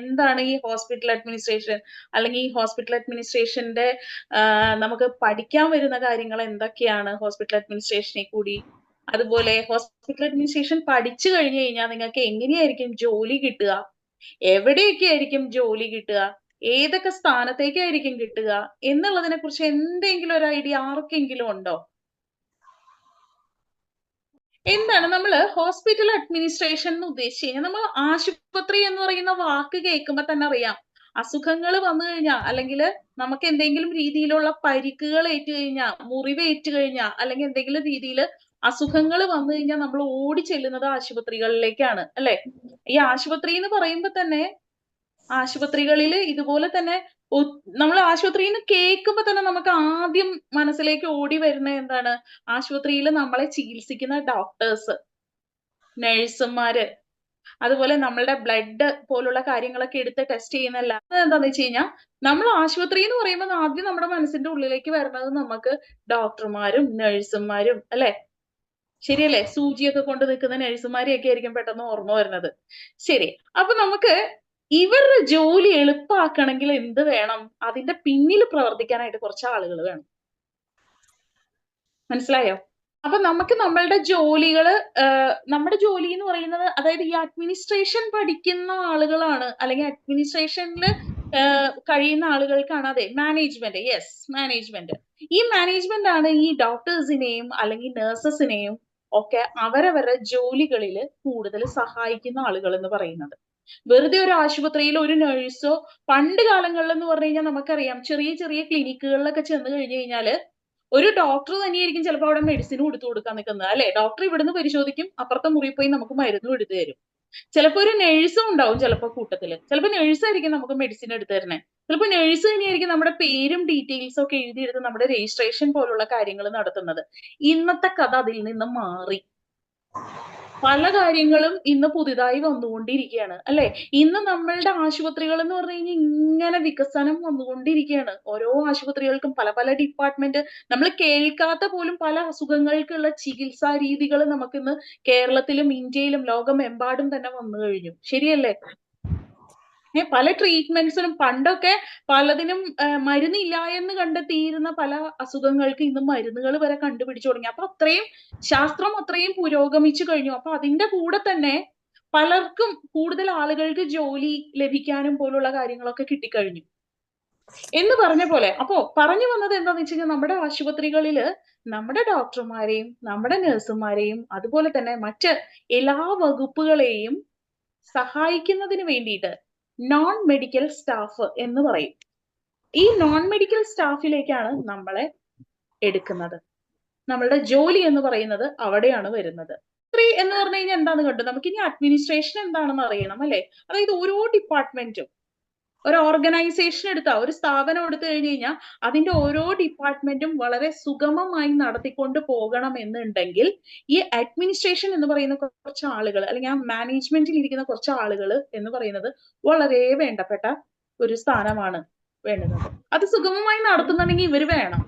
എന്താണ് ഈ hospital administration അല്ലെങ്കിൽ ഈ ഹോസ്പിറ്റൽ അഡ്മിനിസ്ട്രേഷന്റെ നമുക്ക് പഠിക്കാൻ വരുന്ന കാര്യങ്ങൾ എന്തൊക്കെയാണ് ഹോസ്പിറ്റൽ അഡ്മിനിസ്ട്രേഷനെ കൂടി? അതുപോലെ ഹോസ്പിറ്റൽ അഡ്മിനിസ്ട്രേഷൻ പഠിച്ചു കഴിഞ്ഞു കഴിഞ്ഞാൽ നിങ്ങൾക്ക് എങ്ങനെയായിരിക്കും ജോലി കിട്ടുക? എവിടെയൊക്കെ ആയിരിക്കും ജോലി കിട്ടുക? ഏതൊക്കെ സ്ഥാനത്തേക്കായിരിക്കും കിട്ടുക? എന്നുള്ളതിനെ കുറിച്ച് എന്തെങ്കിലും ഒരു ഐഡിയ ആർക്കെങ്കിലും ഉണ്ടോ? എന്താണ് നമ്മൾ ഹോസ്പിറ്റൽ അഡ്മിനിസ്ട്രേഷൻ എന്ന് ഉദ്ദേശിച്ചു നമ്മൾ ആശുപത്രി എന്ന് പറയുന്ന വാക്ക് കേൾക്കുമ്പോൾ തന്നെ അറിയാം. അസുഖങ്ങൾ വന്നു കഴിഞ്ഞാൽ അല്ലെങ്കിൽ നമുക്ക് എന്തെങ്കിലും രീതിയിലുള്ള പരിക്കുകൾ ഏറ്റു കഴിഞ്ഞാൽ മുറിവേറ്റ് കഴിഞ്ഞാൽ അല്ലെങ്കിൽ എന്തെങ്കിലും രീതിയിൽ അസുഖങ്ങൾ വന്നു കഴിഞ്ഞാൽ നമ്മൾ ഓടി ചെല്ലുന്നത് ആശുപത്രികളിലേക്കാണ് അല്ലെ? ഈ ആശുപത്രി എന്ന് പറയുമ്പോൾ തന്നെ ആശുപത്രികളിൽ ഇതുപോലെ തന്നെ നമ്മൾ ആശുപത്രിയിൽ നിന്ന് കേൾക്കുമ്പോ തന്നെ നമുക്ക് ആദ്യം മനസ്സിലേക്ക് ഓടി വരുന്ന എന്താണ്? ആശുപത്രിയിൽ നമ്മളെ ചികിത്സിക്കുന്ന ഡോക്ടേഴ്സ് നഴ്സുമാര് അതുപോലെ നമ്മളുടെ ബ്ലഡ് പോലുള്ള കാര്യങ്ങളൊക്കെ എടുത്ത് ടെസ്റ്റ് ചെയ്യുന്നല്ല എന്താന്ന് വെച്ച് കഴിഞ്ഞാൽ നമ്മൾ ആശുപത്രി എന്ന് പറയുമ്പോൾ ആദ്യം നമ്മുടെ മനസ്സിന്റെ ഉള്ളിലേക്ക് വരുന്നത് നമുക്ക് ഡോക്ടർമാരും നഴ്സുമാരും അല്ലെ? ശരിയല്ലേ? സൂചിയൊക്കെ കൊണ്ട് നിൽക്കുന്ന നഴ്സുമാരെയൊക്കെ ആയിരിക്കും പെട്ടെന്ന് ഓർമ്മ വരുന്നത്. ശരി. അപ്പൊ നമുക്ക് ഇവരുടെ ജോലി എളുപ്പമാക്കണമെങ്കിൽ എന്ത് വേണം? അതിന്റെ പിന്നിൽ പ്രവർത്തിക്കാനായിട്ട് കുറച്ച് ആളുകൾ വേണം. മനസ്സിലായോ? അപ്പൊ നമുക്ക് നമ്മളുടെ ജോലികൾ നമ്മുടെ ജോലി എന്ന് പറയുന്നത് അതായത് ഈ അഡ്മിനിസ്ട്രേഷൻ പഠിക്കുന്ന ആളുകളാണ് അല്ലെങ്കിൽ അഡ്മിനിസ്ട്രേഷനിൽ കഴിയുന്ന ആളുകൾക്കാണ് അതെ മാനേജ്മെന്റ്. Yes management. ഈ മാനേജ്മെന്റ് ആണ് ഈ ഡോക്ടേഴ്സിനെയും അല്ലെങ്കിൽ നഴ്സസിനെയും ഒക്കെ അവരവരുടെ ജോലികളിൽ കൂടുതൽ സഹായിക്കുന്ന ആളുകൾ എന്ന് പറയുന്നത്. വെറുതെ ഒരു ആശുപത്രിയിൽ ഒരു നഴ്സോ പണ്ട് കാലങ്ങളിൽ എന്ന് പറഞ്ഞു കഴിഞ്ഞാൽ നമുക്കറിയാം ചെറിയ ചെറിയ ക്ലിനിക്കുകളിലൊക്കെ ചെന്ന് കഴിഞ്ഞു കഴിഞ്ഞാൽ ഒരു ഡോക്ടർ തന്നെയായിരിക്കും ചിലപ്പോൾ അവിടെ മെഡിസിൻ കൊടുത്തു കൊടുക്കാൻ നിൽക്കുന്നത്. അല്ലെ? ഡോക്ടർ ഇവിടുന്ന് പരിശോധിക്കും അപ്പുറത്തെ മുറിയിൽ പോയി നമുക്ക് മരുന്നും എടുത്തു തരും. ചിലപ്പോൾ ഒരു നഴ്സും ഉണ്ടാവും ചിലപ്പോൾ കൂട്ടത്തിൽ ചിലപ്പോൾ നഴ്സായിരിക്കും നമുക്ക് മെഡിസിൻ എടുത്തു തരണേ ചിലപ്പോൾ നഴ്സ് തന്നെയായിരിക്കും നമ്മുടെ പേരും ഡീറ്റെയിൽസും ഒക്കെ എഴുതിയെടുത്ത് നമ്മുടെ രജിസ്ട്രേഷൻ പോലുള്ള കാര്യങ്ങൾ നടത്തുന്നത്. ഇന്നത്തെ കഥ അതിൽ നിന്ന് മാറി. പല കാര്യങ്ങളും ഇന്ന് പുതിയതായി വന്നുകൊണ്ടിരിക്കുകയാണ് അല്ലെ? ഇന്ന് നമ്മളുടെ ആശുപത്രികൾ എന്ന് പറഞ്ഞു കഴിഞ്ഞാൽ ഇങ്ങനെ വികസനം വന്നുകൊണ്ടിരിക്കുകയാണ്. ഓരോ ആശുപത്രികൾക്കും പല പല ഡിപ്പാർട്ട്മെന്റ് നമ്മൾ കേൾക്കാത്ത പോലും പല അസുഖങ്ങൾക്കുള്ള ചികിത്സാ രീതികൾ നമുക്കിന്ന് കേരളത്തിലും ഇന്ത്യയിലും ലോകമെമ്പാടും തന്നെ വന്നു കഴിഞ്ഞു. ശരിയല്ലേ? പല ട്രീറ്റ്മെന്റ്സിനും പണ്ടൊക്കെ പലതിനും മരുന്നില്ല എന്ന് കണ്ടെത്തിയിരുന്ന പല അസുഖങ്ങൾക്ക് ഇന്ന് മരുന്നുകൾ വരെ കണ്ടുപിടിച്ചു തുടങ്ങി. അപ്പൊ അത്രയും ശാസ്ത്രം അത്രയും പുരോഗമിച്ചു കഴിഞ്ഞു. അപ്പൊ അതിന്റെ കൂടെ തന്നെ പലർക്കും കൂടുതൽ ആളുകൾക്ക് ജോലി ലഭിക്കാനും പോലുള്ള കാര്യങ്ങളൊക്കെ കിട്ടിക്കഴിഞ്ഞു. എന്ന് പറഞ്ഞ പോലെ അപ്പോ പറഞ്ഞു വന്നത് എന്താന്ന് വെച്ച് കഴിഞ്ഞാൽ നമ്മുടെ ആശുപത്രികളിൽ നമ്മുടെ ഡോക്ടർമാരെയും നമ്മുടെ നഴ്സുമാരെയും അതുപോലെ തന്നെ മറ്റ് എല്ലാ വകുപ്പുകളെയും സഹായിക്കുന്നതിന് വേണ്ടിയിട്ട് നോൺ മെഡിക്കൽ സ്റ്റാഫ് എന്ന് പറയും. ഈ നോൺ മെഡിക്കൽ സ്റ്റാഫിലേക്കാണ് നമ്മളെ എടുക്കുന്നത്. നമ്മളുടെ ജോലി എന്ന് പറയുന്നത് അവിടെയാണ് വരുന്നത്. ത്രീ എന്ന് പറഞ്ഞു കഴിഞ്ഞാൽ എന്താന്ന് കണ്ടു? നമുക്ക് ഇനി അഡ്മിനിസ്ട്രേഷൻ എന്താണെന്ന് അറിയണം അല്ലെ? അതായത് ഓരോ ഡിപ്പാർട്ട്മെന്റും ഒരു ഓർഗനൈസേഷൻ എടുത്താൽ ഒരു സ്ഥാപനം എടുത്തു കഴിഞ്ഞു കഴിഞ്ഞാൽ അതിന്റെ ഓരോ ഡിപ്പാർട്ട്മെന്റും വളരെ സുഗമമായി നടത്തിക്കൊണ്ട് പോകണം എന്നുണ്ടെങ്കിൽ ഈ അഡ്മിനിസ്ട്രേഷൻ എന്ന് പറയുന്ന കുറച്ച് ആളുകൾ അല്ലെങ്കിൽ ആ മാനേജ്മെന്റിൽ ഇരിക്കുന്ന കുറച്ച് ആളുകൾ എന്ന് പറയുന്നത് വളരെ വേണ്ടപ്പെട്ട ഒരു സ്ഥാനമാണ് വേണ്ടത്. അത് സുഗമമായി നടത്തുന്നുണ്ടെങ്കിൽ ഇവർ വേണം.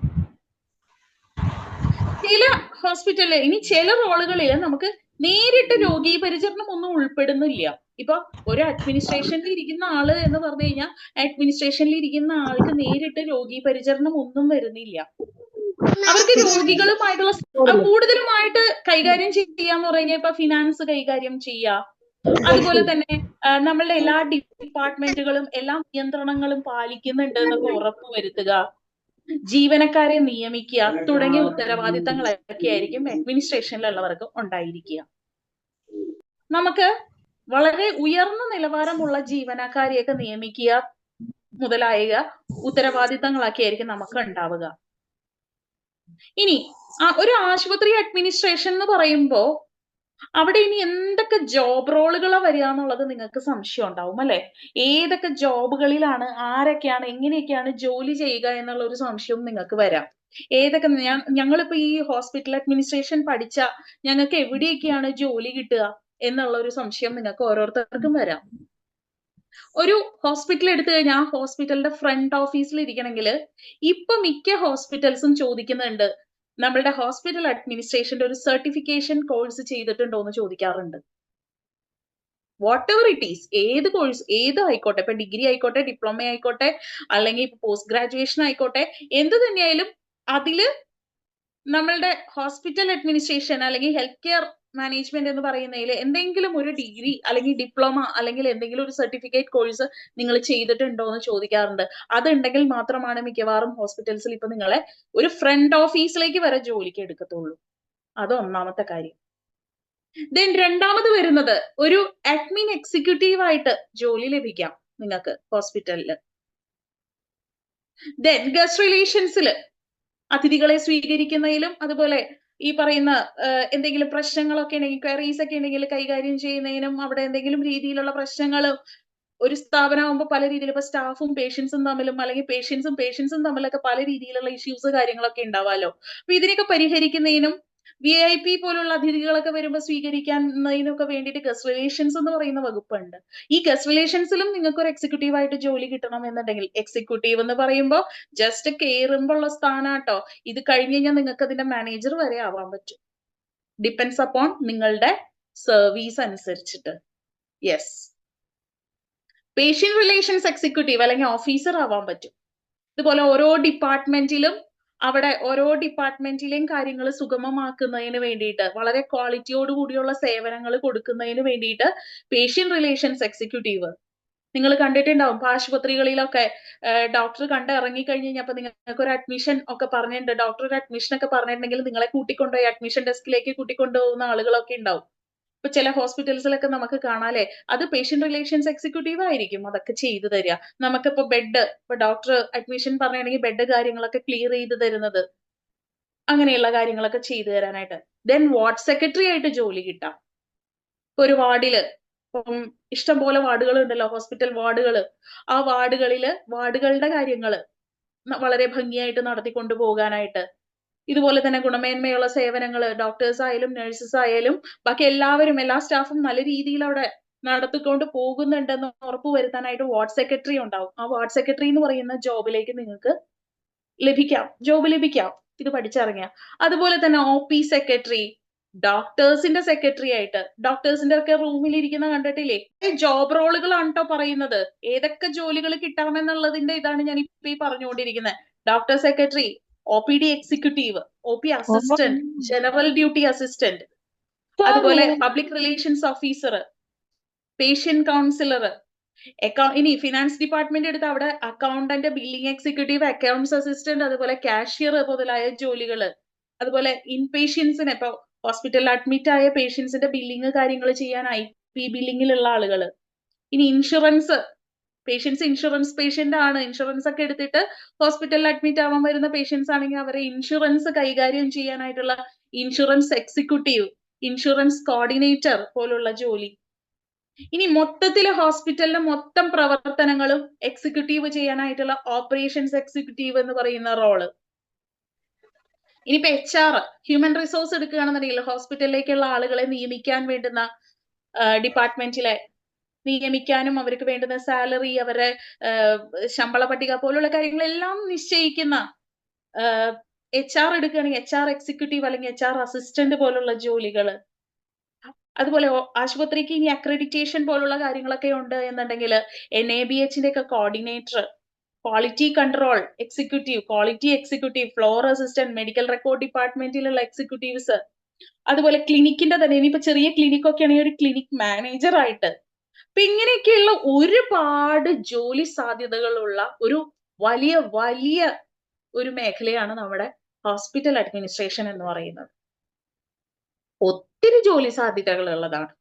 ചില ഹോസ്പിറ്റലിൽ ഇനി ചില റോളുകളിൽ നമുക്ക് നേരിട്ട് രോഗീപരിചരണം ഒന്നും ഉൾപ്പെടുന്നില്ല. ഇപ്പൊ ഒരു അഡ്മിനിസ്ട്രേഷനിൽ ഇരിക്കുന്ന ആൾ എന്ന് പറഞ്ഞു കഴിഞ്ഞാൽ അഡ്മിനിസ്ട്രേഷനിൽ ഇരിക്കുന്ന ആൾക്ക് നേരിട്ട് രോഗി പരിചരണം ഒന്നും വരുന്നില്ല. അവർക്ക് രോഗികളുമായിട്ടുള്ള കൂടുതലുമായിട്ട് കൈകാര്യം ചെയ്യാന്ന് പറഞ്ഞാൽ ഇപ്പൊ ഫിനാൻസ് കൈകാര്യം ചെയ്യാം. അതുപോലെ തന്നെ നമ്മളുടെ എല്ലാ ഡിപ്പാർട്ട്മെന്റുകളും എല്ലാ നിയന്ത്രണങ്ങളും പാലിക്കുന്നുണ്ട് എന്നൊക്കെ ഉറപ്പുവരുത്തുക ജീവനക്കാരെ നിയമിക്കുക തുടങ്ങിയ ഉത്തരവാദിത്തങ്ങളൊക്കെ ആയിരിക്കും അഡ്മിനിസ്ട്രേഷനിലുള്ളവർക്ക് ഉണ്ടായിരിക്കുക. നമുക്ക് വളരെ ഉയർന്ന നിലവാരമുള്ള ജീവനക്കാരെയൊക്കെ നിയമിക്കുക മുതലായ ഉത്തരവാദിത്തങ്ങളൊക്കെയായിരിക്കും നമുക്ക് ഉണ്ടാവുക. ഇനി ഒരു ആശുപത്രി അഡ്മിനിസ്ട്രേഷൻ എന്ന് പറയുമ്പോ അവിടെ ഇനി എന്തൊക്കെ ജോബ് റോളുകളാ വരിക എന്നുള്ളത് നിങ്ങൾക്ക് സംശയം ഉണ്ടാവും അല്ലെ? ഏതൊക്കെ ജോബുകളിലാണ് ആരൊക്കെയാണ് എങ്ങനെയൊക്കെയാണ് ജോലി ചെയ്യുക എന്നുള്ള ഒരു സംശയവും നിങ്ങൾക്ക് വരാം. ഏതൊക്കെ ഞങ്ങളിപ്പോ ഈ ഹോസ്പിറ്റൽ അഡ്മിനിസ്ട്രേഷൻ പഠിച്ച ഞങ്ങൾക്ക് എവിടെയൊക്കെയാണ് ജോലി കിട്ടുക? എന്നുള്ള ഒരു സംശയം നിങ്ങൾക്ക് ഓരോരുത്തർക്കും വരാം. ഒരു ഹോസ്പിറ്റൽ എടുത്തു കഴിഞ്ഞാൽ ആ ഹോസ്പിറ്റലിന്റെ ഫ്രണ്ട് ഓഫീസിൽ ഇരിക്കണമെങ്കിൽ ഇപ്പൊ മിക്ക ഹോസ്പിറ്റൽസും ചോദിക്കുന്നുണ്ട് നമ്മളുടെ ഹോസ്പിറ്റൽ അഡ്മിനിസ്ട്രേഷന്റെ ഒരു സർട്ടിഫിക്കേഷൻ കോഴ്സ് ചെയ്തിട്ടുണ്ടോ എന്ന് ചോദിക്കാറുണ്ട്. വാട്ട് എവർ ഇറ്റ് ഈസ് ഏത് കോഴ്സ് ഏത് ആയിക്കോട്ടെ ഇപ്പൊ ഡിഗ്രി ആയിക്കോട്ടെ ഡിപ്ലോമ ആയിക്കോട്ടെ അല്ലെങ്കിൽ ഇപ്പൊ പോസ്റ്റ് ഗ്രാജുവേഷൻ ആയിക്കോട്ടെ എന്ത് തന്നെയായാലും അതിൽ നമ്മളുടെ ഹോസ്പിറ്റൽ അഡ്മിനിസ്ട്രേഷൻ അല്ലെങ്കിൽ ഹെൽത്ത് കെയർ മാനേജ്മെന്റ് എന്ന് പറയുന്നതിൽ എന്തെങ്കിലും ഒരു ഡിഗ്രി അല്ലെങ്കിൽ ഡിപ്ലോമ അല്ലെങ്കിൽ എന്തെങ്കിലും ഒരു സർട്ടിഫിക്കറ്റ് കോഴ്സ് നിങ്ങൾ ചെയ്തിട്ടുണ്ടോ എന്ന് ചോദിക്കാറുണ്ട്. അതുണ്ടെങ്കിൽ മാത്രമാണ് മിക്കവാറും ഹോസ്പിറ്റൽസിൽ ഇപ്പൊ നിങ്ങളെ ഒരു ഫ്രണ്ട് ഓഫീസിലേക്ക് വരെ ജോലിക്ക് എടുക്കത്തുള്ളൂ. അത് ഒന്നാമത്തെ കാര്യം. ദെൻ രണ്ടാമത് വരുന്നത് ഒരു അഡ്മിൻ എക്സിക്യൂട്ടീവ് ആയിട്ട് ജോലി ലഭിക്കാം നിങ്ങൾക്ക് ഹോസ്പിറ്റലിൽ ദെൻ ഗസ്റ്റ് റിലേഷൻസിൽ അതിഥികളെ സ്വീകരിക്കുന്നതിലും അതുപോലെ ഈ പറയുന്ന എന്തെങ്കിലും പ്രശ്നങ്ങളൊക്കെ ഉണ്ടെങ്കിൽ ക്വയറീസ് ഒക്കെ ഉണ്ടെങ്കിൽ കൈകാര്യം ചെയ്യുന്നതിനും അവിടെ എന്തെങ്കിലും രീതിയിലുള്ള പ്രശ്നങ്ങൾ ഒരു സ്ഥാപനമാകുമ്പോൾ പല രീതിയിൽ ഇപ്പൊ സ്റ്റാഫും പേഷ്യൻസും തമ്മിലും അല്ലെങ്കിൽ പേഷ്യൻസും പേഷ്യൻസും തമ്മിലൊക്കെ പല രീതിയിലുള്ള ഇഷ്യൂസ് കാര്യങ്ങളൊക്കെ ഉണ്ടാവാലോ. അപ്പൊ ഇതിനൊക്കെ പരിഹരിക്കുന്നതിനും വി ഐ പി പോലുള്ള അതിഥികളൊക്കെ വരുമ്പോൾ സ്വീകരിക്കുന്നതിനൊക്കെ വേണ്ടിയിട്ട് ഗസ്റ്റ് റിലേഷൻസ് എന്ന് പറയുന്ന വകുപ്പുണ്ട്. ഈ ഗസ്റ്റ് റിലേഷൻസിലും നിങ്ങൾക്ക് ഒരു എക്സിക്യൂട്ടീവ് ആയിട്ട് ജോലി കിട്ടണം എന്നുണ്ടെങ്കിൽ എക്സിക്യൂട്ടീവ് എന്ന് പറയുമ്പോൾ ജസ്റ്റ് കയറുമ്പോൾ ഉള്ള സ്ഥാനാട്ടോ. ഇത് കഴിഞ്ഞ് കഴിഞ്ഞാൽ നിങ്ങൾക്ക് അതിന്റെ മാനേജർ വരെ ആവാൻ പറ്റും. ഡിപ്പെൻസ് അപ്പോൺ നിങ്ങളുടെ സർവീസ് അനുസരിച്ചിട്ട്. യെസ് പേഷ്യൻ റിലേഷൻസ് എക്സിക്യൂട്ടീവ് അല്ലെങ്കിൽ ഓഫീസർ ആവാൻ പറ്റും. ഇതുപോലെ ഓരോ ഡിപ്പാർട്ട്മെന്റിലും അവിടെ ഓരോ ഡിപ്പാർട്ട്മെന്റിലെയും കാര്യങ്ങൾ സുഗമമാക്കുന്നതിന് വേണ്ടിയിട്ട് വളരെ ക്വാളിറ്റിയോട് കൂടിയുള്ള സേവനങ്ങൾ കൊടുക്കുന്നതിന് വേണ്ടിയിട്ട് പേഷ്യൻ റിലേഷൻസ് എക്സിക്യൂട്ടീവ് നിങ്ങൾ കണ്ടിട്ടുണ്ടാവും ഇപ്പൊ ആശുപത്രികളിലൊക്കെ ഡോക്ടർ കണ്ട് ഇറങ്ങി കഴിഞ്ഞ് കഴിഞ്ഞാൽ നിങ്ങൾക്ക് ഒരു അഡ്മിഷൻ ഒക്കെ പറഞ്ഞിട്ടുണ്ട്. ഡോക്ടർ ഒരു അഡ്മിഷൻ ഒക്കെ പറഞ്ഞിട്ടുണ്ടെങ്കിൽ നിങ്ങളെ കൂട്ടിക്കൊണ്ടുപോയി അഡ്മിഷൻ ഡെസ്കിലേക്ക് കൂട്ടിക്കൊണ്ടുപോകുന്ന ആളുകളൊക്കെ ഉണ്ടാവും. ഇപ്പൊ ചില ഹോസ്പിറ്റൽസിലൊക്കെ നമുക്ക് കാണാല്ലേ? അത് പേഷ്യന്റ് റിലേഷൻസ് എക്സിക്യൂട്ടീവ് ആയിരിക്കും അതൊക്കെ ചെയ്തു തരിക. നമുക്കിപ്പോ ബെഡ് ഇപ്പൊ ഡോക്ടർ അഡ്മിഷൻ പറയുകയാണെങ്കിൽ ബെഡ് കാര്യങ്ങളൊക്കെ ക്ലിയർ ചെയ്ത് തരുന്നത്. അങ്ങനെയുള്ള കാര്യങ്ങളൊക്കെ ചെയ്തു തരാനായിട്ട്. ദെൻ വാർഡ് സെക്രട്ടറി ആയിട്ട് ജോലി കിട്ടാം. ഒരു വാർഡിൽ ഇപ്പം ഇഷ്ടംപോലെ വാർഡുകൾ ഉണ്ടല്ലോ ഹോസ്പിറ്റൽ വാർഡുകൾ ആ വാർഡുകളിൽ വാർഡുകളുടെ കാര്യങ്ങൾ വളരെ ഭംഗിയായിട്ട് നടത്തിക്കൊണ്ടു പോകാനായിട്ട് ഇതുപോലെ തന്നെ ഗുണമേന്മയുള്ള സേവനങ്ങൾ ഡോക്ടേഴ്സ് ആയാലും നഴ്സസ് ആയാലും ബാക്കി എല്ലാവരും എല്ലാ സ്റ്റാഫും നല്ല രീതിയിൽ അവിടെ നടത്തിക്കൊണ്ട് പോകുന്നുണ്ടെന്ന് ഉറപ്പ് വരുത്താനായിട്ട് വാർഡ് സെക്രട്ടറി ഉണ്ടാവും. ആ വാർഡ് സെക്രട്ടറി എന്ന് പറയുന്ന ജോബിലേക്ക് നിങ്ങൾക്ക് ലഭിക്കാം. ജോബ് ലഭിക്കാം. ഇത് പഠിച്ചറിഞ്ഞ അതുപോലെ തന്നെ ഒ പി സെക്രട്ടറി ഡോക്ടേഴ്സിന്റെ സെക്രട്ടറി ആയിട്ട് ഡോക്ടേഴ്സിന്റെ ഒക്കെ റൂമിൽ ഇരിക്കുന്ന കണ്ടിട്ടില്ലേ? ജോബ് റോളുകളാണ് കേട്ടോ പറയുന്നത്. ഏതൊക്കെ ജോലികൾ കിട്ടാമെന്നുള്ളതിന്റെ ഇതാണ് ഞാൻ ഇപ്പൊ ഈ പറഞ്ഞുകൊണ്ടിരിക്കുന്നത് doctor secretary O P D executive O P assistant general duty assistant അതുപോലെ public relations officer patient counsellor ഇനി ഫിനാൻസ് ഡിപ്പാർട്ട്മെന്റ് എടുത്ത് അവിടെ accountant billing executive accounts assistant അതുപോലെ കാഷ്യർ മുതലായ ജോലികൾ. അതുപോലെ ഇൻ പേഷ്യൻസിന് ഇപ്പൊ ഹോസ്പിറ്റലിൽ അഡ്മിറ്റ് ആയ പേഷ്യൻസിന്റെ ബില്ലിംഗ് കാര്യങ്ങൾ ചെയ്യാൻ ഐ പി ബില്ലിങ്ങിലുള്ള ആളുകൾ. ഇനി ഇൻഷുറൻസ് പേഷ്യൻസ് ഇൻഷുറൻസ് പേഷ്യന്റ് ആണ്. ഇൻഷുറൻസ് ഒക്കെ എടുത്തിട്ട് ഹോസ്പിറ്റലിൽ അഡ്മിറ്റ് ആവാൻ വരുന്ന പേഷ്യൻസ് ആണെങ്കിൽ അവരെ ഇൻഷുറൻസ് കൈകാര്യം ചെയ്യാനായിട്ടുള്ള ഇൻഷുറൻസ് എക്സിക്യൂട്ടീവ് ഇൻഷുറൻസ് കോർഡിനേറ്റർ പോലുള്ള ജോലി. ഇനി മൊത്തത്തിലെ ഹോസ്പിറ്റലിലെ മൊത്തം പ്രവർത്തനങ്ങളും എക്സിക്യൂട്ടീവ് ചെയ്യാനായിട്ടുള്ള ഓപ്പറേഷൻസ് എക്സിക്യൂട്ടീവ് എന്ന് പറയുന്ന റോൾ ഇനിയിപ്പോ എച്ച് ആർ ഹ്യൂമൻ റിസോഴ്സ് എടുക്കുകയാണെന്നുണ്ടെങ്കിൽ ഹോസ്പിറ്റലിലേക്കുള്ള ആളുകളെ നിയമിക്കാൻ വേണ്ടുന്ന ഡിപ്പാർട്ട്മെന്റിലെ നിയമിക്കാനും അവർക്ക് വേണ്ടുന്ന സാലറി അവരെ ശമ്പള പട്ടിക പോലുള്ള കാര്യങ്ങളെല്ലാം നിശ്ചയിക്കുന്ന എച്ച് ആർ എടുക്കുകയാണെങ്കിൽ എച്ച് ആർ എക്സിക്യൂട്ടീവ് അല്ലെങ്കിൽ എച്ച് ആർ അസിസ്റ്റന്റ് പോലുള്ള ജോലികൾ അതുപോലെ ആശുപത്രിക്ക് ഇനി അക്രഡിറ്റേഷൻ പോലുള്ള കാര്യങ്ങളൊക്കെ ഉണ്ട് എന്നുണ്ടെങ്കിൽ എൻ എ ബി എച്ചിന്റെ ഒക്കെ coordinator quality control executive quality executive floor assistant medical record ഡിപ്പാർട്ട്മെന്റിലുള്ള executives അതുപോലെ ക്ലിനിക്കിന്റെ തന്നെ ഇനിയിപ്പോ ചെറിയ ക്ലിനിക്കൊക്കെ ആണെങ്കിൽ ഒരു ക്ലിനിക് മാനേജർ ആയിട്ട് അപ്പൊ ഇങ്ങനെയൊക്കെയുള്ള ഒരുപാട് ജോലി സാധ്യതകളുള്ള ഒരു വലിയ വലിയ ഒരു മേഖലയാണ് നമ്മുടെ ഹോസ്പിറ്റൽ അഡ്മിനിസ്ട്രേഷൻ എന്ന് പറയുന്നത്. ഒത്തിരി ജോലി സാധ്യതകൾ ഉള്ളതാണ്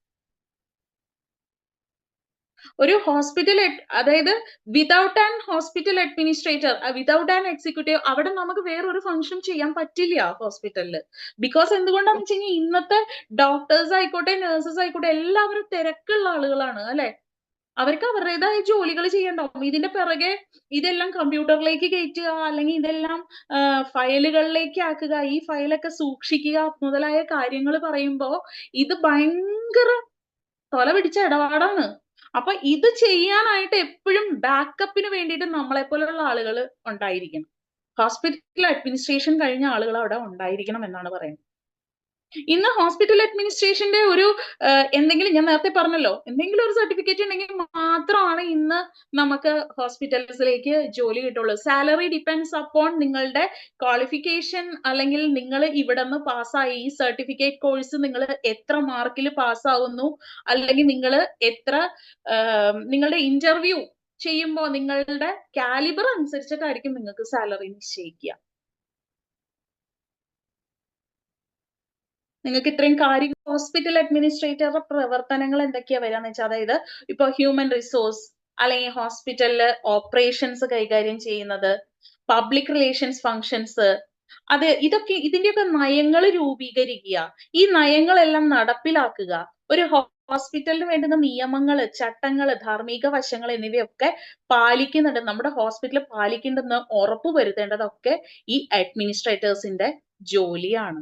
ഒരു ഹോസ്പിറ്റൽ അതായത് without an hospital administrator without an executive അവിടെ നമുക്ക് വേറൊരു ഫംഗ്ഷൻ ചെയ്യാൻ പറ്റില്ല ഹോസ്പിറ്റലിൽ ബിക്കോസ് എന്തുകൊണ്ടാന്ന് വെച്ച് കഴിഞ്ഞാൽ ഇന്നത്തെ ഡോക്ടേഴ്സ് ആയിക്കോട്ടെ നഴ്സസ് ആയിക്കോട്ടെ എല്ലാവരും തിരക്കുള്ള ആളുകളാണ് അല്ലെ? അവർക്ക് അവരുടേതായ ജോലികൾ ചെയ്യണ്ടാവും. ഇതിന്റെ പിറകെ ഇതെല്ലാം കമ്പ്യൂട്ടറിലേക്ക് കയറ്റുക അല്ലെങ്കിൽ ഇതെല്ലാം ഫയലുകളിലേക്ക് ആക്കുക ഈ ഫയലൊക്കെ സൂക്ഷിക്കുക മുതലായ കാര്യങ്ങൾ പറയുമ്പോ ഇത് ഭയങ്കര തൊല പിടിച്ച ഇടപാടാണ്. അപ്പൊ ഇത് ചെയ്യാനായിട്ട് എപ്പോഴും ബാക്കപ്പിന് വേണ്ടിയിട്ട് നമ്മളെ പോലെയുള്ള ആളുകൾ ഉണ്ടായിരിക്കണം. ഹോസ്പിറ്റൽ അഡ്മിനിസ്ട്രേഷൻ കഴിഞ്ഞ ആളുകൾ അവിടെ ഉണ്ടായിരിക്കണം എന്നാണ് പറയുന്നത്. ഇന്ന് ഹോസ്പിറ്റൽ അഡ്മിനിസ്ട്രേഷന്റെ ഒരു എന്തെങ്കിലും ഞാൻ നേരത്തെ പറഞ്ഞല്ലോ എന്തെങ്കിലും ഒരു സർട്ടിഫിക്കറ്റ് ഉണ്ടെങ്കിൽ മാത്രമാണ് ഇന്ന് നമുക്ക് ഹോസ്പിറ്റൽസിലേക്ക് ജോലി കിട്ടുള്ളൂ. സാലറി ഡിപ്പെൻഡ്സ് അപ്പോൺ നിങ്ങളുടെ ക്വാളിഫിക്കേഷൻ അല്ലെങ്കിൽ നിങ്ങൾ ഇവിടെ നിന്ന് പാസ്സായി ഈ സർട്ടിഫിക്കറ്റ് കോഴ്സ് നിങ്ങൾ എത്ര മാർക്കിൽ പാസ്സാവുന്നു അല്ലെങ്കിൽ നിങ്ങൾ എത്ര നിങ്ങളുടെ ഇന്റർവ്യൂ ചെയ്യുമ്പോൾ നിങ്ങളുടെ കാലിബർ അനുസരിച്ചിട്ടായിരിക്കും നിങ്ങൾക്ക് സാലറി നിശ്ചയിക്കുക. നിങ്ങൾക്ക് ഇത്രയും കാര്യങ്ങൾ ഹോസ്പിറ്റൽ അഡ്മിനിസ്ട്രേറ്ററുടെ പ്രവർത്തനങ്ങൾ എന്തൊക്കെയാ വരാന്ന് വെച്ചാൽ അതായത് ഇപ്പൊ ഹ്യൂമൻ റിസോഴ്സ് അല്ലെങ്കിൽ ഹോസ്പിറ്റലിൽ ഓപ്പറേഷൻസ് കൈകാര്യം ചെയ്യുന്നത് പബ്ലിക് റിലേഷൻസ് ഫങ്ഷൻസ് അത് ഇതൊക്കെ ഇതിന്റെയൊക്കെ നയങ്ങൾ രൂപീകരിക്കുക ഈ നയങ്ങളെല്ലാം നടപ്പിലാക്കുക ഒരു ഹോസ്പിറ്റലിന് വേണ്ടുന്ന നിയമങ്ങൾ ചട്ടങ്ങൾ ധാർമ്മിക വശങ്ങൾ എന്നിവയൊക്കെ പാലിക്കുന്നുണ്ട് നമ്മുടെ ഹോസ്പിറ്റൽ പാലിക്കുന്നുണ്ടെന്ന് ഉറപ്പ് വരുത്തേണ്ടതൊക്കെ ഈ അഡ്മിനിസ്ട്രേറ്റേഴ്സിന്റെ ജോലിയാണ്.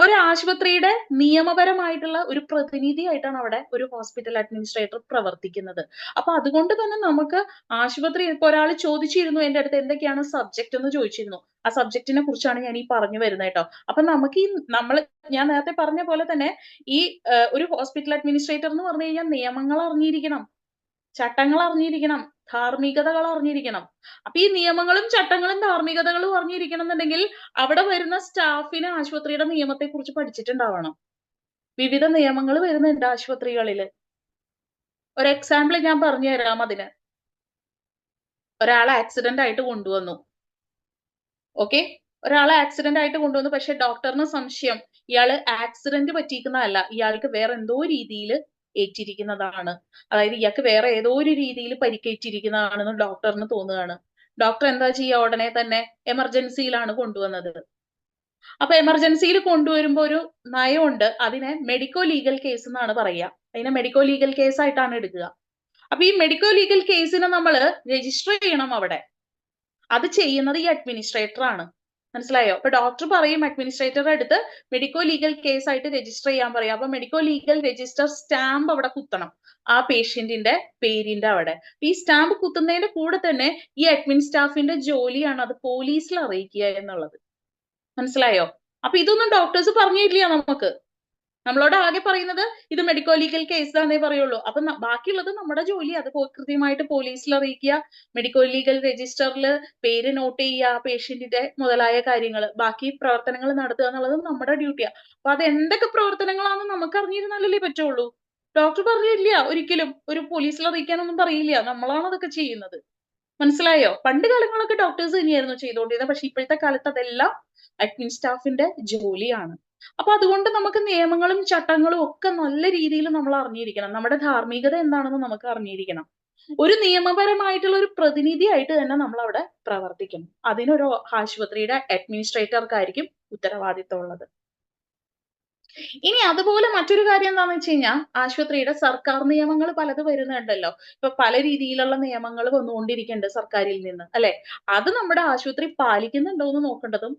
ഒരു ആശുപത്രിയുടെ നിയമപരമായിട്ടുള്ള ഒരു പ്രതിനിധിയായിട്ടാണ് അവിടെ ഒരു ഹോസ്പിറ്റൽ അഡ്മിനിസ്ട്രേറ്റർ പ്രവർത്തിക്കുന്നത്. അപ്പൊ അതുകൊണ്ട് തന്നെ നമുക്ക് ആശുപത്രി ഇപ്പൊ ഒരാൾ ചോദിച്ചിരുന്നു എന്റെ അടുത്ത് എന്തൊക്കെയാണ് സബ്ജക്ട് എന്ന് ചോദിച്ചിരുന്നു. ആ സബ്ജക്റ്റിനെ കുറിച്ചാണ് ഞാൻ ഈ പറഞ്ഞു വരുന്നത് കേട്ടോ. അപ്പൊ നമുക്ക് ഈ നമ്മൾ ഞാൻ നേരത്തെ പറഞ്ഞ പോലെ തന്നെ ഈ ഒരു ഹോസ്പിറ്റൽ അഡ്മിനിസ്ട്രേറ്റർ എന്ന് പറഞ്ഞു കഴിഞ്ഞാൽ നിയമങ്ങൾ അറിഞ്ഞിരിക്കണം. ചട്ടങ്ങൾ അറിഞ്ഞിരിക്കണം ധാർമ്മികതകൾ അറിഞ്ഞിരിക്കണം. അപ്പൊ ഈ നിയമങ്ങളും ചട്ടങ്ങളും ധാർമ്മികതകളും അറിഞ്ഞിരിക്കണം എന്നുണ്ടെങ്കിൽ അവിടെ വരുന്ന സ്റ്റാഫിന് ആശുപത്രിയുടെ നിയമത്തെ കുറിച്ച് പഠിച്ചിട്ടുണ്ടാവണം. വിവിധ നിയമങ്ങൾ വരുന്നുണ്ട് ആശുപത്രികളിൽ ഒരു എക്സാമ്പിൾ ഞാൻ പറഞ്ഞു തരാം അതിന്. ഒരാൾ ആക്സിഡന്റ് ആയിട്ട് കൊണ്ടുവന്നു. ഓക്കെ ഒരാളെ ആക്സിഡന്റ് ആയിട്ട് കൊണ്ടുവന്നു പക്ഷെ ഡോക്ടറിന് സംശയം. ഇയാൾ ആക്സിഡന്റ് പറ്റിയിരിക്കുന്നതല്ല ഇയാൾക്ക് വേറെ എന്തോ രീതിയിൽ ഏറ്റിരിക്കുന്നതാണ്. അതായത് ഇയാൾക്ക് വേറെ ഏതോ ഒരു രീതിയിൽ പരിക്കേറ്റിരിക്കുന്നതാണെന്ന് ഡോക്ടറിന് തോന്നുകയാണ്. ഡോക്ടർ എന്താ ചെയ്യുക? ഉടനെ തന്നെ എമർജൻസിയിലാണ് കൊണ്ടുവന്നത്. അപ്പൊ എമർജൻസിയിൽ കൊണ്ടുവരുമ്പോൾ ഒരു നയമുണ്ട്. അതിനെ മെഡിക്കോ ലീഗൽ കേസ് എന്നാണ് പറയുക. അതിനെ മെഡിക്കോ ലീഗൽ കേസ് ആയിട്ടാണ് എടുക്കുക. അപ്പൊ ഈ മെഡിക്കോ ലീഗൽ കേസിന് നമ്മൾ രജിസ്റ്റർ ചെയ്യണം അവിടെ. അത് ചെയ്യുന്നത് ഈ അഡ്മിനിസ്ട്രേറ്റർ ആണ്. മനസ്സിലായോ? അപ്പൊ ഡോക്ടർ പറയും അഡ്മിനിസ്ട്രേറ്ററുടെ അടുത്ത് മെഡിക്കോ ലീഗൽ കേസ് ആയിട്ട് രജിസ്റ്റർ ചെയ്യാൻ പറയാം. അപ്പൊ മെഡിക്കോ ലീഗൽ രജിസ്റ്റർ സ്റ്റാമ്പ് അവിടെ കുത്തണം. ആ പേഷ്യന്റിന്റെ പേരിന്റെ അവിടെ. ഈ സ്റ്റാമ്പ് കുത്തുന്നതിന്റെ കൂടെ തന്നെ ഈ അഡ്മിൻ സ്റ്റാഫിന്റെ ജോലിയാണ് അത് പോലീസിൽ അറിയിക്കുക എന്നുള്ളത്. മനസ്സിലായോ? അപ്പൊ ഇതൊന്നും ഡോക്ടേഴ്സ് പറഞ്ഞില്ല നമുക്ക്. നമ്മളോട് ആകെ പറയുന്നത് ഇത് മെഡിക്കോ ലീഗൽ കേസ് ആണെന്നേ പറയുള്ളൂ. അപ്പൊ ബാക്കിയുള്ളത് നമ്മുടെ ജോലി. അത് കൃത്യമായിട്ട് പോലീസിൽ അറിയിക്കുക. മെഡിക്കോ ലീഗൽ രജിസ്റ്ററിൽ പേര് നോട്ട് ചെയ്യുക പേഷ്യന്റിന്റെ മുതലായ കാര്യങ്ങൾ. ബാക്കി പ്രവർത്തനങ്ങൾ നടത്തുക എന്നുള്ളത് നമ്മുടെ ഡ്യൂട്ടിയാണ് അപ്പൊ അത് എന്തൊക്കെ പ്രവർത്തനങ്ങളാണെന്ന് നമുക്ക് അറിഞ്ഞിരുന്നാലല്ലേ പറ്റുള്ളൂ. ഡോക്ടർ പറഞ്ഞില്ല ഒരിക്കലും. ഒരു പോലീസിൽ അറിയിക്കാനൊന്നും പറയില്ല. നമ്മളാണ് അതൊക്കെ ചെയ്യുന്നത്. മനസ്സിലായോ? പണ്ട് കാലങ്ങളൊക്കെ ഡോക്ടേഴ്സ് തന്നെയായിരുന്നു ചെയ്തുകൊണ്ടിരുന്നത് പക്ഷെ ഇപ്പോഴത്തെ കാലത്ത് അതെല്ലാം അഡ്മിൻ സ്റ്റാഫിന്റെ ജോലിയാണ്. അപ്പൊ അതുകൊണ്ട് നമുക്ക് നിയമങ്ങളും ചട്ടങ്ങളും ഒക്കെ നല്ല രീതിയിൽ നമ്മൾ അറിഞ്ഞിരിക്കണം. നമ്മുടെ ധാർമ്മികത എന്താണെന്ന് നമുക്ക് അറിഞ്ഞിരിക്കണം. ഒരു നിയമപരമായിട്ടുള്ള ഒരു പ്രതിനിധിയായിട്ട് തന്നെ നമ്മൾ അവിടെ പ്രവർത്തിക്കണം അതിനൊരു ആശുപത്രിയുടെ അഡ്മിനിസ്ട്രേറ്റർക്കായിരിക്കും ഉത്തരവാദിത്തം ഉള്ളത് ഇനി അതുപോലെ മറ്റൊരു കാര്യം എന്താണെന്ന് വെച്ച് കഴിഞ്ഞാൽ ആശുപത്രിയുടെ സർക്കാർ നിയമങ്ങൾ പലത് വരുന്നുണ്ടല്ലോ. ഇപ്പൊ പല രീതിയിലുള്ള നിയമങ്ങൾ വന്നുകൊണ്ടിരിക്കുന്നുണ്ട് സർക്കാരിൽ നിന്ന് അല്ലെ? അത് നമ്മുടെ ആശുപത്രി പാലിക്കുന്നുണ്ടോ എന്ന് നോക്കേണ്ടതും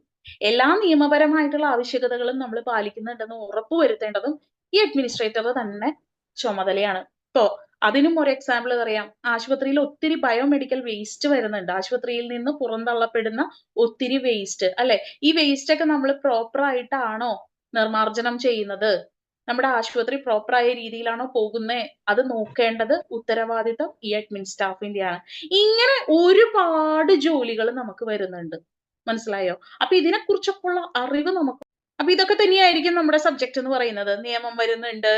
എല്ലാ നിയമപരമായിട്ടുള്ള ആവശ്യകതകളും നമ്മൾ പാലിക്കുന്നുണ്ടെന്ന് ഉറപ്പുവരുത്തേണ്ടതും ഈ അഡ്മിനിസ്ട്രേറ്റർ തന്നെ ചുമതലയാണ്. ഇപ്പോ അതിനും ഒരു എക്സാമ്പിൾ പറയാം. ആശുപത്രിയിൽ ഒത്തിരി ബയോമെഡിക്കൽ വേസ്റ്റ് വരുന്നുണ്ട്. ആശുപത്രിയിൽ നിന്ന് പുറന്തള്ളപ്പെടുന്ന ഒത്തിരി വേസ്റ്റ് അല്ലെ? ഈ വേസ്റ്റ് ഒക്കെ നമ്മൾ പ്രോപ്പർ ആയിട്ടാണോ നിർമാർജനം ചെയ്യുന്നത്? നമ്മുടെ ആശുപത്രി പ്രോപ്പർ ആയ രീതിയിലാണോ പോകുന്നത് അത് നോക്കേണ്ടത് ഉത്തരവാദിത്തം ഈ അഡ്മിൻ സ്റ്റാഫിന്റെയാണ് ഇങ്ങനെ ഒരുപാട് ജോലികൾ നമുക്ക് വരുന്നുണ്ട്. മനസ്സിലായോ? അപ്പൊ ഇതിനെ കുറിച്ചൊക്കെയുള്ള അറിവ് നമുക്ക് അപ്പൊ ഇതൊക്കെ തന്നെയായിരിക്കും നമ്മുടെ സബ്ജക്റ്റ് എന്ന് പറയുന്നത്. നിയമം വരുന്നുണ്ട്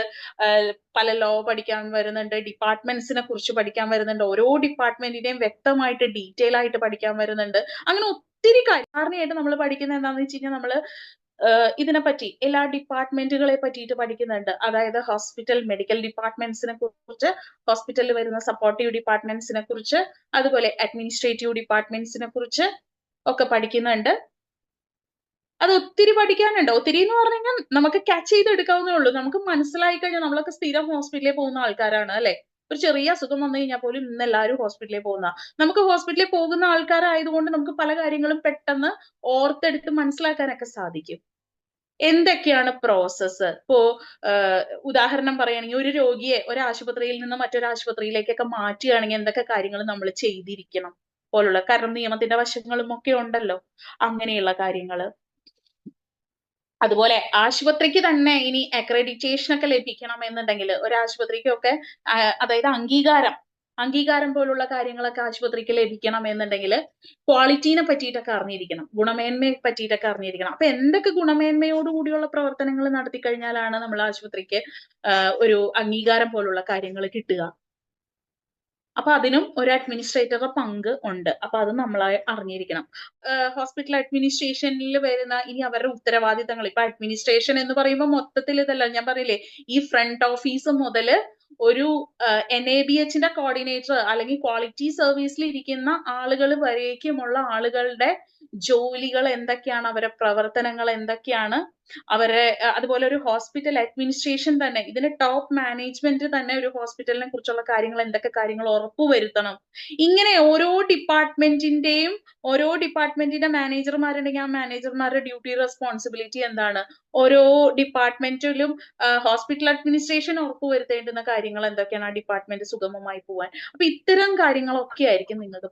പല ലോ പഠിക്കാൻ വരുന്നുണ്ട് ഡിപ്പാർട്ട്മെന്റ്സിനെ കുറിച്ച് പഠിക്കാൻ വരുന്നുണ്ട് ഓരോ ഡിപ്പാർട്ട്മെന്റിനെയും വ്യക്തമായിട്ട് ഡീറ്റെയിൽ ആയിട്ട് പഠിക്കാൻ വരുന്നുണ്ട്. അങ്ങനെ ഒത്തിരി കാര്യം. സാധാരണയായിട്ട് നമ്മൾ പഠിക്കുന്നത് എന്താണെന്ന് വെച്ച് കഴിഞ്ഞാൽ നമ്മൾ ഇതിനെപ്പറ്റി എല്ലാ ഡിപ്പാർട്ട്മെന്റുകളെ പറ്റിയിട്ട് പഠിക്കുന്നുണ്ട്. അതായത് ഹോസ്പിറ്റൽ മെഡിക്കൽ ഡിപ്പാർട്ട്മെന്റ്സിനെ കുറിച്ച് ഹോസ്പിറ്റലിൽ വരുന്ന സപ്പോർട്ടീവ് ഡിപ്പാർട്ട്മെന്റ്സിനെ കുറിച്ച് അതുപോലെ അഡ്മിനിസ്ട്രേറ്റീവ് ഡിപ്പാർട്ട്മെന്റ്സിനെ കുറിച്ച് ഒക്കെ പഠിക്കുന്നുണ്ട്. അത് ഒത്തിരി പഠിക്കാനുണ്ട്. ഒത്തിരി എന്ന് പറഞ്ഞു കഴിഞ്ഞാൽ നമുക്ക് ക്യാച്ച് ചെയ്തെടുക്കാവുന്നേ ഉള്ളൂ. നമുക്ക് മനസ്സിലായി കഴിഞ്ഞാൽ നമ്മളൊക്കെ സ്ഥിരം ഹോസ്പിറ്റലിൽ പോകുന്ന ആൾക്കാരാണ് അല്ലെ? ഒരു ചെറിയ അസുഖം വന്നു കഴിഞ്ഞാൽ പോലും ഇന്ന് എല്ലാവരും ഹോസ്പിറ്റലിൽ പോകുന്ന നമുക്ക് ഹോസ്പിറ്റലിൽ പോകുന്ന ആൾക്കാരായതുകൊണ്ട് നമുക്ക് പല കാര്യങ്ങളും പെട്ടെന്ന് ഓർത്തെടുത്ത് മനസ്സിലാക്കാനൊക്കെ സാധിക്കും. എന്തൊക്കെയാണ് പ്രോസസ്സ് ഇപ്പോ ഉദാഹരണം പറയുകയാണെങ്കിൽ ഒരു രോഗിയെ ഒരു ആശുപത്രിയിൽ നിന്ന് മറ്റൊരു ആശുപത്രിയിലേക്കൊക്കെ മാറ്റുകയാണെങ്കിൽ എന്തൊക്കെ കാര്യങ്ങൾ നമ്മൾ ചെയ്തിരിക്കണം? പോലുള്ള കാരണം നിയമത്തിന്റെ വശങ്ങളും ഒക്കെ ഉണ്ടല്ലോ. അങ്ങനെയുള്ള കാര്യങ്ങൾ അതുപോലെ ആശുപത്രിക്ക് തന്നെ ഇനി അക്രഡിറ്റേഷൻ ഒക്കെ ലഭിക്കണം എന്നുണ്ടെങ്കിൽ ഒരു ആശുപത്രിക്കൊക്കെ അതായത് അംഗീകാരം അംഗീകാരം പോലുള്ള കാര്യങ്ങളൊക്കെ ആശുപത്രിക്ക് ലഭിക്കണം എന്നുണ്ടെങ്കിൽ ക്വാളിറ്റീനെ പറ്റിയിട്ടൊക്കെ അറിഞ്ഞിരിക്കണം ഗുണമേന്മയെ പറ്റിയിട്ടൊക്കെ അറിഞ്ഞിരിക്കണം. അപ്പൊ എന്തൊക്കെ ഗുണമേന്മയോടുകൂടിയുള്ള പ്രവർത്തനങ്ങൾ നടത്തി കഴിഞ്ഞാലാണ് നമ്മൾ ആശുപത്രിക്ക് ഒരു അംഗീകാരം പോലുള്ള കാര്യങ്ങൾ കിട്ടുക. അപ്പൊ അതിനും ഒരു അഡ്മിനിസ്ട്രേറ്ററുടെ പങ്ക് ഉണ്ട്. അപ്പൊ അത് നമ്മൾ അറിഞ്ഞിരിക്കണം. ഹോസ്പിറ്റൽ അഡ്മിനിസ്ട്രേഷനിൽ വരുന്ന ഇനി അവരുടെ ഉത്തരവാദിത്തങ്ങൾ. ഇപ്പൊ അഡ്മിനിസ്ട്രേഷൻ എന്ന് പറയുമ്പോൾ മൊത്തത്തിൽ ഇതല്ല. ഞാൻ പറയില്ലേ ഈ ഫ്രണ്ട് ഓഫീസ് മുതൽ ഒരു എൻ എ ബി എച്ചിന്റെ കോർഡിനേറ്റർ അല്ലെങ്കിൽ ക്വാളിറ്റി സർവീസിൽ ഇരിക്കുന്ന ആളുകൾ വരേക്കുമുള്ള ആളുകളുടെ ജോലികൾ എന്തൊക്കെയാണ് അവരെ പ്രവർത്തനങ്ങൾ എന്തൊക്കെയാണ് അവരെ അതുപോലെ ഒരു ഹോസ്പിറ്റൽ അഡ്മിനിസ്ട്രേഷൻ തന്നെ ഇതിന് ടോപ്പ് മാനേജ്മെന്റ് തന്നെ ഒരു ഹോസ്പിറ്റലിനെ കുറിച്ചുള്ള കാര്യങ്ങൾ എന്തൊക്കെ കാര്യങ്ങൾ ഉറപ്പുവരുത്തണം ഇങ്ങനെ ഓരോ ഡിപ്പാർട്ട്മെന്റിന്റെയും ഓരോ ഡിപ്പാർട്ട്മെന്റിന്റെ മാനേജർമാരുണ്ടെങ്കിൽ ആ മാനേജർമാരുടെ ഡ്യൂട്ടി റെസ്പോൺസിബിലിറ്റി എന്താണ്? ഓരോ ഡിപ്പാർട്ട്മെന്റിലും ഹോസ്പിറ്റൽ അഡ്മിനിസ്ട്രേഷൻ ഉറപ്പുവരുത്തേണ്ടുന്ന കാര്യങ്ങൾ എന്തൊക്കെയാണ് ആ ഡിപ്പാർട്ട്മെന്റ് സുഗമമായി പോവാൻ. അപ്പൊ ഇത്തരം കാര്യങ്ങളൊക്കെ ആയിരിക്കും നിങ്ങൾക്ക്